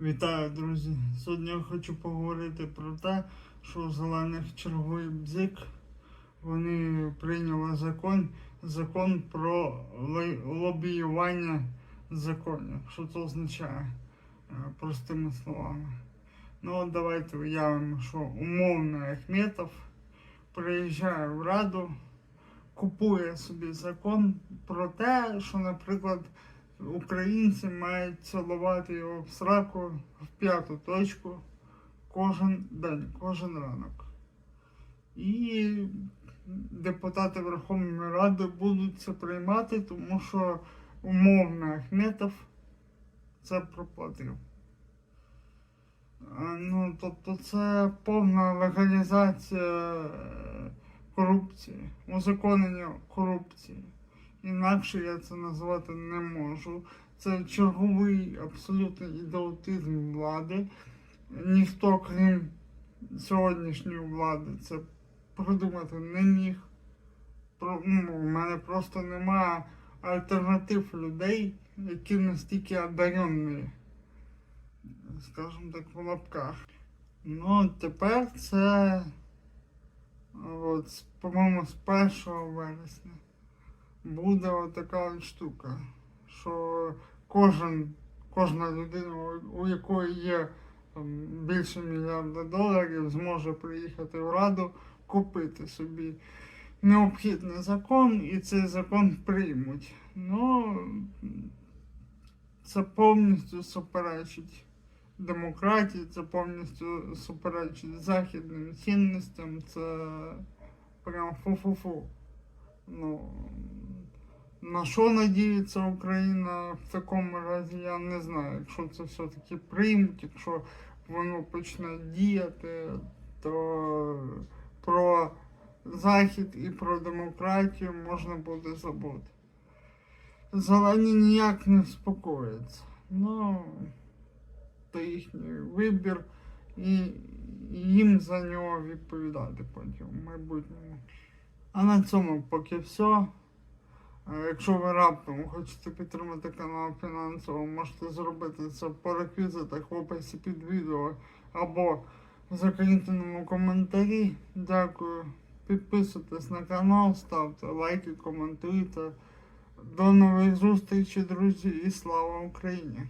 Вітаю, друзі! Сьогодні я хочу поговорити про те, що у зелених черговий бзик. Вони прийняли закон, закон про ло- лобіювання законів. Що це означає е, простими словами? Ну от давайте уявимо, що умовний Ахметов приїжджає в Раду, купує собі закон про те, що, наприклад, українці мають цілувати його в сраку в п'яту точку кожен день, кожен ранок. І депутати Верховної Ради будуть це приймати, тому що умовно Ахметов це проплатив. Ну, тобто це повна легалізація е, корупції, узаконення корупції. Інакше я це назвати не можу. Це черговий абсолютний ідіотизм влади. Ніхто, крім сьогоднішньої влади, це придумати не міг. Про, ну, у мене просто немає альтернатив людей, які настільки одарені, скажімо так, в лапках. Ну, тепер це, от, по-моєму, з 1 вересня буде отака штука, що кожен, кожна людина, у- якої є більше мільярда доларів, зможе приїхати в Раду, купити собі необхідний закон, і цей закон приймуть. Ну, це повністю суперечить демократії, це повністю суперечить західним цінностям, це прям фу-фу-фу. Ну, на що надіється Україна в такому разі, я не знаю. Якщо це все-таки приймуть, якщо воно почне діяти, то про Захід і про демократію можна буде забути. Зелені ніяк не вспокояться. Ну, це їхній вибір, і їм за нього відповідати потім в майбутньому. А на цьому поки все. Якщо ви раптом хочете підтримати канал фінансово, можете зробити це по реквізитах в описі під відео або в закріпленому коментарі. Дякую. Підписуйтесь на канал, ставте лайки, коментуйте. До нових зустрічей, друзі, і слава Україні!